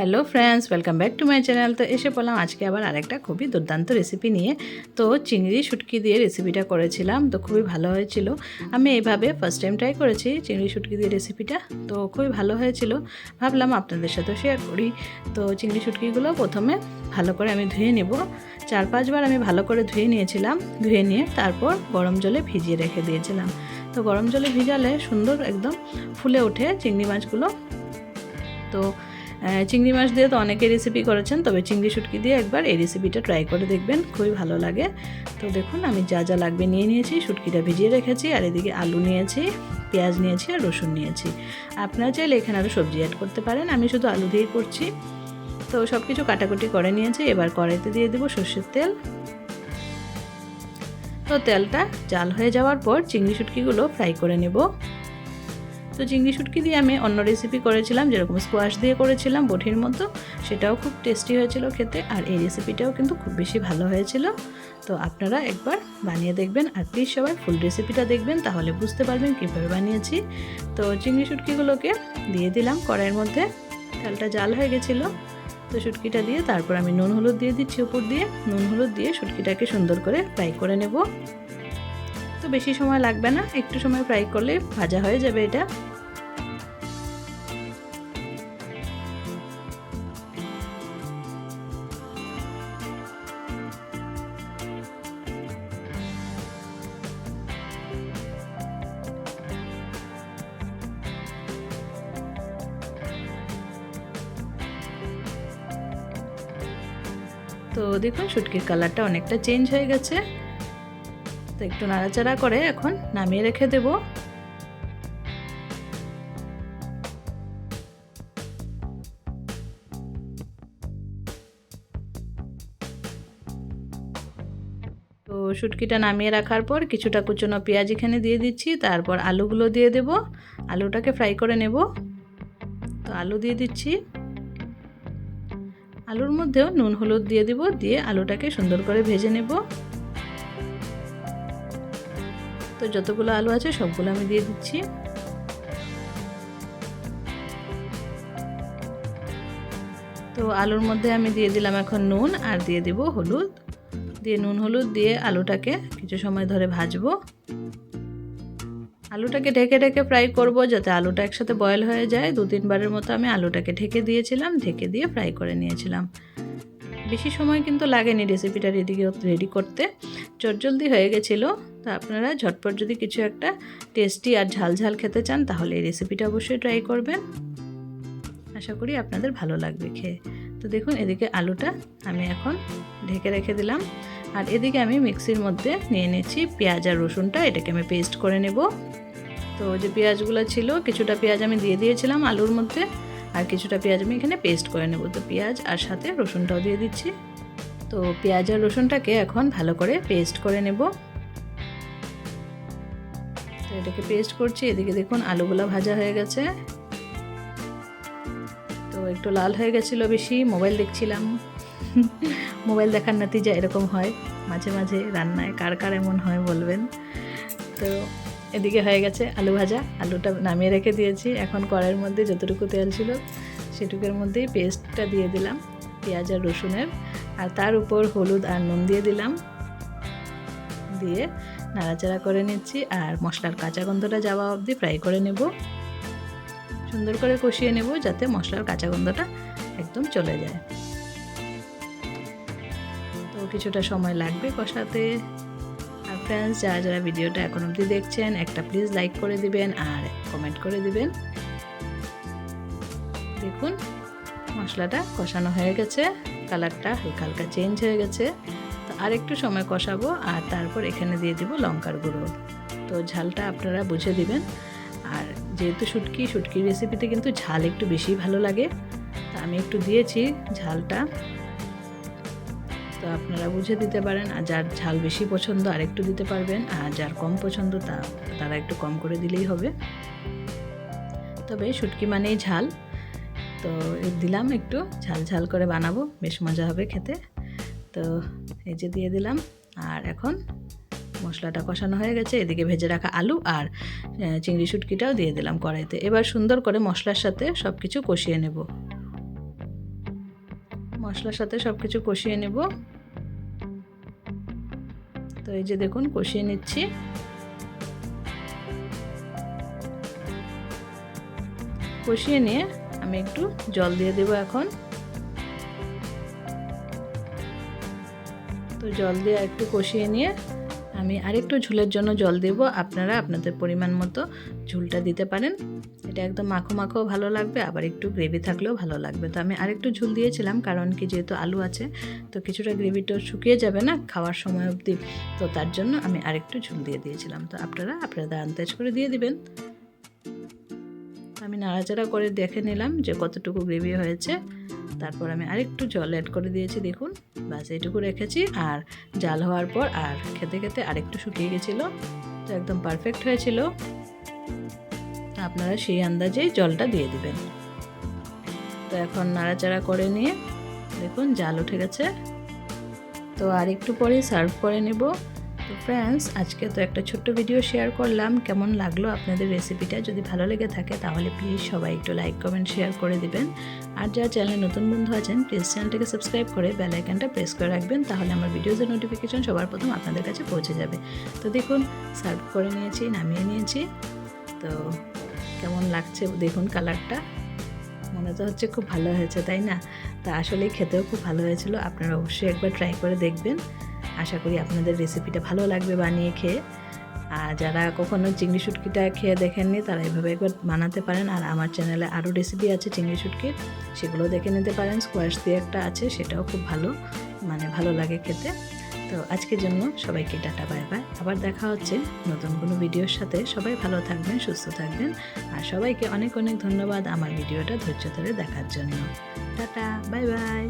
Hello friends welcome back to my channel তো এসে পড়লাম আজকে আবার আরেকটা খুবই দুর্দান্ত রেসিপি নিয়ে। তো চিংড়ি শুটকি দিয়ে রেসিপিটা করেছিলাম, তো খুবই ভালো হয়েছিল। আমি এইভাবে ফার্স্ট টাইম ট্রাই করেছি চিংড়ি শুটকি দিয়ে রেসিপিটা তো খুবই ভালো হয়েছিল। ভাবলাম আপনাদের সাথেও শেয়ার করি। তো চিংড়ি শুটকিগুলো প্রথমে ভালো করে আমি ধুয়ে নেব। চার পাঁচবার আমি ভালো করে ধুয়ে নিয়েছিলাম। ধুয়ে নিয়ে তারপর গরম জলে ভিজিয়ে রেখে দিয়েছিলাম। তো গরম জলে ভিজালে সুন্দর একদম ফুলে ওঠে চিংড়ি মাছগুলো। তো চিংড়ি মাছ দিয়ে তো অনেকে রেসিপি করেছেন, তবে চিংড়ি শুটকি দিয়ে একবার এই রেসিপিটা ট্রাই করে দেখবেন, খুবই ভালো লাগে। তো দেখুন, আমি যা যা লাগবে নিয়ে নিয়েছি, শুটকিটা ভিজিয়ে রেখেছি, আর এদিকে আলু নিয়েছি, পেঁয়াজ নিয়েছি, আর রসুন নিয়েছি। আপনারা চাইলে এখানে আরও সবজি অ্যাড করতে পারেন, আমি শুধু আলু দিয়েই করছি। তো সব কিছু কাটাকুটি করে নিয়েছি, এবার কড়াইতে দিয়ে দেবো সর্ষের তেল। তো তেলটা জাল হয়ে যাওয়ার পর চিংড়ি শুটকিগুলো ফ্রাই করে নেব। তো চিংড়ি শুটকি দিয়ে আমি অন্য রেসিপি করেছিলাম, যেরকম স্কোয়াশ দিয়ে করেছিলাম, বটির মতো। সেটাও খুব টেস্টি হয়েছিল খেতে, আর এই রেসিপিটাও কিন্তু খুব বেশি ভালো হয়েছিল। তো আপনারা একবার বানিয়ে দেখবেন, আর প্লিজ সবাই ফুল রেসিপিটা দেখবেন, তাহলে বুঝতে পারবেন কীভাবে বানিয়েছি। তো চিংড়ি শুটকিগুলোকে দিয়ে দিলাম কড়াইয়ের মধ্যে, তেলটা জাল হয়ে গেছিল। তো শুটকিটা দিয়ে তারপর আমি নুন হলুদ দিয়ে দিচ্ছি উপর দিয়ে। নুন হলুদ দিয়ে শুটকিটাকে সুন্দর করে ফ্রাই করে নেব। তো বেশি সময় লাগবে না, একটু সময় ফ্রাই করলে ভাজা হয়ে যাবে এটা। তো দেখুন, শুটকির কালারটা অনেকটা চেঞ্জ হয়ে গেছে। তো একটু নাড়াচাড়া করে এখন নামিয়ে রেখে দেব। তো শুটকিটা নামিয়ে রাখার পর কিছুটা কুচনো পেঁয়াজ এখানে দিয়ে দিচ্ছি, তারপর আলুগুলো দিয়ে দেব। আলুটাকে ফ্রাই করে নেব। তো আলু দিয়ে দিচ্ছি। আলুর মধ্যেও নুন, হলুদ দিয়ে দিব, দিয়ে আলুটাকে সুন্দর করে ভেজে নেব। তো যতগুলো আলু আছে, সবগুলো আমি দিয়ে দিচ্ছি। তো আলুর মধ্যে আমি দিয়ে দিলাম এখন নুন আর দিয়ে দিব হলুদ। দিয়ে নুন, হলুদ দিয়ে আলুটাকে কিছু সময় ধরে ভাজবো। আলুটাকে ঢেকে ঢেকে ফ্রাই করব যাতে আলুটা একসাথে বয়েল হয়ে যায়। দু, তিনবারের মতো আমি আলুটাকে ঢেকে দিয়েছিলাম, ঢেকে দিয়ে ফ্রাই করে নিয়েছিলাম। বেশি সময় কিন্তু লাগেনি রেসিপিটা রেডি রেডি করতে। চটজলদি হয়ে গেছিল। তা আপনারা ঝটপট যদি কিছু একটা টেস্টি আর ঝাল ঝাল খেতে চান, তাহলে এই রেসিপিটা অবশ্যই ট্রাই করবেন। আশা করি আপনাদের ভালো লাগবে খেয়ে। তো দেখুন, এদিকে আলুটা আমি এখন ঢেকে রেখে দিলাম। আর এদিকে আমি মিক্সির মধ্যে নিয়ে নিচ্ছি পেঁয়াজ আর রসুনটা, এটাকে আমি পেস্ট করে নেব। তো যে পেঁয়াজগুলো ছিল, কিছুটা পেঁয়াজ আমি দিয়ে দিয়েছিলাম আলুর মধ্যে, আর কিছুটা পেঁয়াজ আমি এখানে পেস্ট করে নেব। তো পেঁয়াজ আর সাথে রসুনটাও দিয়ে দিচ্ছি। তো পেঁয়াজ আর রসুনটাকে এখন ভালো করে পেস্ট করে নেব। এটাকে পেস্ট করছি, এদিকে দেখুন আলুগুলো ভাজা হয়ে গেছে। তো একটু লাল হয়ে গেছিল বেশি, মোবাইল দেখছিলাম। মোবাইল দেখার নাতিজা এরকম হয়, মাঝে মাঝে রান্নায় কার কার এমন হয় বলবেন। তো এদিকে হয়ে গেছে আলু ভাজা, আলুটা নামিয়ে রেখে দিয়েছি। এখন কড়াইয়ের মধ্যে যতটুকু তেল ছিল, সেটুকুর মধ্যেই পেস্টটা দিয়ে দিলাম, পেঁয়াজ আর রসুনের। আর তার উপর হলুদ আর নুন দিয়ে দিলাম। দিয়ে নাড়াচাড়া করে নিচ্ছি আর মশলার কাঁচা গন্ধটা যাওয়া অবধি ফ্রাই করে নেব। সুন্দর করে কষিয়ে নেব যাতে মশলার কাঁচা গন্ধটা একদম চলে যায়। তো কিছুটা সময় লাগবে কষাতে। আর ফ্রেন্ডস যারা যারা ভিডিওটা এখন অবধি দেখছেন, একটা প্লিজ লাইক করে দিবেন আর কমেন্ট করে দিবেন। দেখুন, মশলাটা কষানো হয়ে গেছে কালারটা হালকা হালকা চেঞ্জ হয়ে গেছে। আর একটু সময় কষাবো আর তারপর এখানে দিয়ে দিব লঙ্কার গুঁড়ো। তো ঝালটা আপনারা বুঝে দিবেন। আর যেহেতু শুটকি, শুটকির রেসিপিতে কিন্তু ঝাল একটু বেশি ভালো লাগে, তা আমি একটু দিয়েছি ঝালটা। তো আপনারা বুঝে দিতে পারেন, আর যার ঝাল বেশি পছন্দ আর একটু দিতে পারবেন, আর যার কম পছন্দ তা, তারা একটু কম করে দিলেই হবে। তবে শুটকি মানেই ঝাল। তো দিলাম একটু, ঝাল ঝাল করে বানাবো, বেশ মজা হবে খেতে। তো এই যে দিয়ে দিলাম। আর এখন মশলাটা কষানো হয়ে গেছে। এদিকে ভেজে রাখা আলু আর চিংড়ি শুটকিটাও দিয়ে দিলাম কড়াইতে। এবার সুন্দর করে মশলার সাথে সব কিছু কষিয়ে নেব। মশলার সাথে সব কিছু কষিয়ে নেব। তো এই যে দেখুন, কষিয়ে নিচ্ছি। কষিয়ে নিয়ে আমি একটু জল দিয়ে দেবো এখন। তো জল দিয়ে একটু কষিয়ে নিয়ে আমি আরেকটু ঝুলের জন্য জল দেব। আপনারা আপনাদের পরিমাণ মতো ঝুলটা দিতে পারেন। এটা একদম মাখো মাখো ভালো লাগবে, আবার একটু গ্রেভি থাকলেও ভালো লাগবে। তো আমি আরেকটু ঝুল দিয়েছিলাম, কারণ কি যেহেতু আলু আছে, তো কিছুটা গ্রেভিটা শুকিয়ে যাবে না খাওয়ার সময় অবধি। তো তার জন্য আমি আরেকটু ঝুল দিয়ে দিয়েছিলাম। তো আপনারা আপনাদের আন্দাজ করে দিয়ে দিবেন। আমি নাড়াচাড়া করে দেখে নিলাম যে কতটুকু গ্রেভি হয়েছে। তারপর আমি আরেকটু জল অ্যাড করে দিয়েছি, দেখুন। বাস, এইটুকু রেখেছি। আর জাল হওয়ার পর আর খেতে খেতে আরেকটু শুকিয়ে গেছিল, তো একদম পারফেক্ট হয়েছিল। আপনারা সেই আন্দাজেই জলটা দিয়ে দিবেন। তো এখন নাড়াচাড়া করে নিয়ে, দেখুন, জাল উঠে গেছে। তো আর একটু পরে সার্ভ করে নেব। তো ফ্রেন্ডস আজকে তো একটা ছোট্ট ভিডিও শেয়ার করলাম। কেমন লাগল আপনাদের রেসিপিটা যদি ভালো লেগে থাকে, তাহলে প্লিজ সবাই একটু লাইক কমেন্ট শেয়ার করে দিবেন। আর যারা চ্যানেলে নতুন বন্ধু আছেন প্লিজ চ্যানেলটাকে সাবস্ক্রাইব করে বেল আইকনটা প্রেস করে রাখবেন। তাহলে আমার ভিডিওজের নোটিফিকেশন সবার প্রথম আপনাদের কাছে পৌঁছে যাবে। তো দেখুন সার্ভ করে নিয়েছি, নামিয়ে নিয়েছি। তো কেমন লাগছে দেখুন কালারটা মনে তো হচ্ছে খুব ভালো হয়েছে, তাই না? তা আসলে খেতেও খুব ভালো হয়েছিল। আপনারা অবশ্যই একবার ট্রাই করে দেখবেন। আশা করি আপনাদের রেসিপিটা ভালো লাগবে বানিয়ে খেয়ে। আর যারা কখনো চিংড়ি শুটকিটা খেয়ে দেখেননি, তারা এভাবে একবার বানাতে পারেন। আর আমার চ্যানেলে আরও রেসিপি আছে চিংড়ি শুটকির সেগুলো দেখে নিতে পারেন। স্কোয়াশ দিয়ে একটা আছে, সেটাও খুব ভালো মানে ভালো লাগে খেতে। তো আজকের জন্য সবাইকে টাটা বাই বাই আবার দেখা হচ্ছে নতুন কোনো ভিডিওর সাথে। সবাই ভালো থাকবেন, সুস্থ থাকবেন। আর সবাইকে অনেক অনেক ধন্যবাদ আমার ভিডিওটা ধৈর্য ধরে দেখার জন্য। Tata bye bye